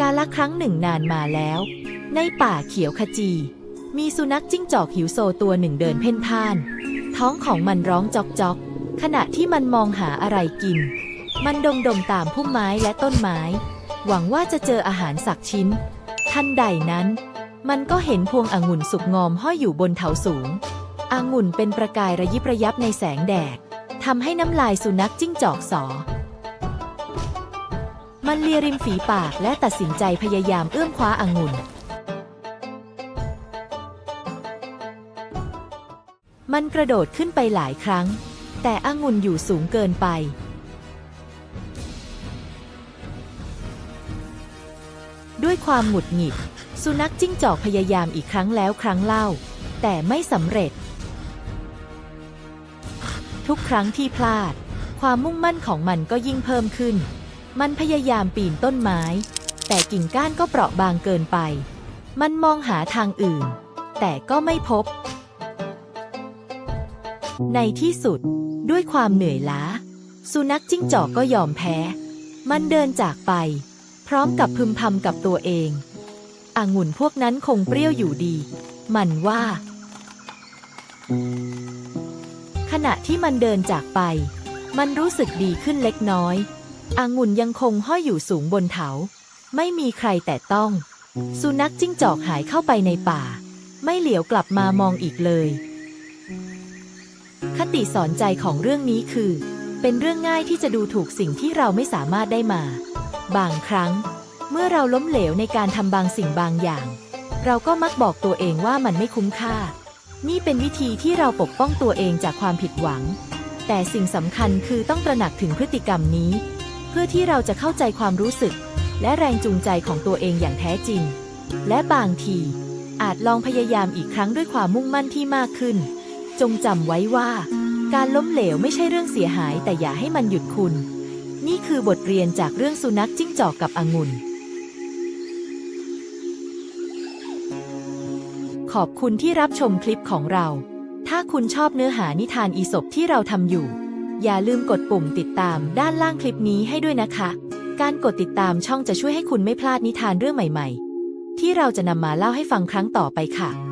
กาละครั้งหนึ่งนานมาแล้ว ในป่าเขียวขจี มีสุนัขจิ้งจอกหิวโซตัวหนึ่งเดินเพ่นพ่าน ท้องของมันร้องจอกจอก ขณะที่มันมองหาอะไรกิน มันดมดมตามพุ่มไม้และต้นไม้ หวังว่าจะเจออาหารสักชิ้น ทันใดนั้น มันก็เห็นพวงองุ่นสุกงอมห้อยอยู่บนเถาสูงองุ่นเป็นประกายระยิบระยับในแสงแดดทำให้น้ำลายสุนัขจิ้งจอกสอ มันเลียริมฝีปากและตัดสินใจพยายามเอื้อมคว้าองุ่น มันกระโดดขึ้นไปหลายครั้ง แต่องุ่นอยู่สูงเกินไป ด้วยความหงุดหงิด สุนัขจิ้งจอกพยายามอีกครั้งแล้วครั้งเล่า แต่ไม่สำเร็จ ทุกครั้งที่พลาด ความมุ่งมั่นของมันก็ยิ่งเพิ่มขึ้น มันพยายามปีนต้นไม้ แต่กิ่งก้านก็เปราะบางเกินไป มันมองหาทางอื่น แต่ก็ไม่พบ ในที่สุด ด้วยความเหนื่อยล้า สุนัขจิ้งจอกก็ยอมแพ้ มันเดินจากไป พร้อมกับพึมพำกับตัวเององุ่นพวกนั้นคงเปรี้ยวอยู่ดี มันว่า ขณะที่มันเดินจากไป มันรู้สึกดีขึ้นเล็กน้อย องุ่นยังคงห้อยอยู่สูงบนเถา ไม่มีใครแต่ต้อง สุนัขจิ้งจอกหายเข้าไปในป่า ไม่เหลียวกลับมามองอีกเลย คติสอนใจของเรื่องนี้คือ เป็นเรื่องง่ายที่จะดูถูกสิ่งที่เราไม่สามารถได้มา บางครั้ง เมื่อเราล้มเหลวในการทำบางสิ่งบางอย่าง เราก็มักบอกตัวเองว่ามันไม่คุ้มค่า นี่เป็นวิธีที่เราปกป้องตัวเองจากความผิดหวัง แต่สิ่งสำคัญคือต้องตระหนักถึงพฤติกรรมนี้ พื่อที่เราจะเข้าใจความรู้สึก และแรงจูงใจของตัวเองอย่างแท้จริง และบางที อาจลองพยายามอีกครั้งด้วยความมุ่งมั่นที่มากขึ้น จงจำไว้ว่า การล้มเหลวไม่ใช่เรื่องเสียหายแต่อย่าให้มันหยุดคุณ นี่คือบทเรียนจากเรื่องสุนัขจิ้งจอกกับองุ่นขอบคุณที่รับชมคลิปของเรา ถ้าคุณชอบเนื้อหานิทานอีสบที่เราทำอยู่ อย่าลืมกดปุ่มติดตามด้านล่างคลิปนี้ให้ด้วยนะคะ การกดติดตามช่องจะช่วยให้คุณไม่พลาดนิทานเรื่องใหม่ ๆ ที่เราจะนำมาเล่าให้ฟังครั้งต่อไปค่ะ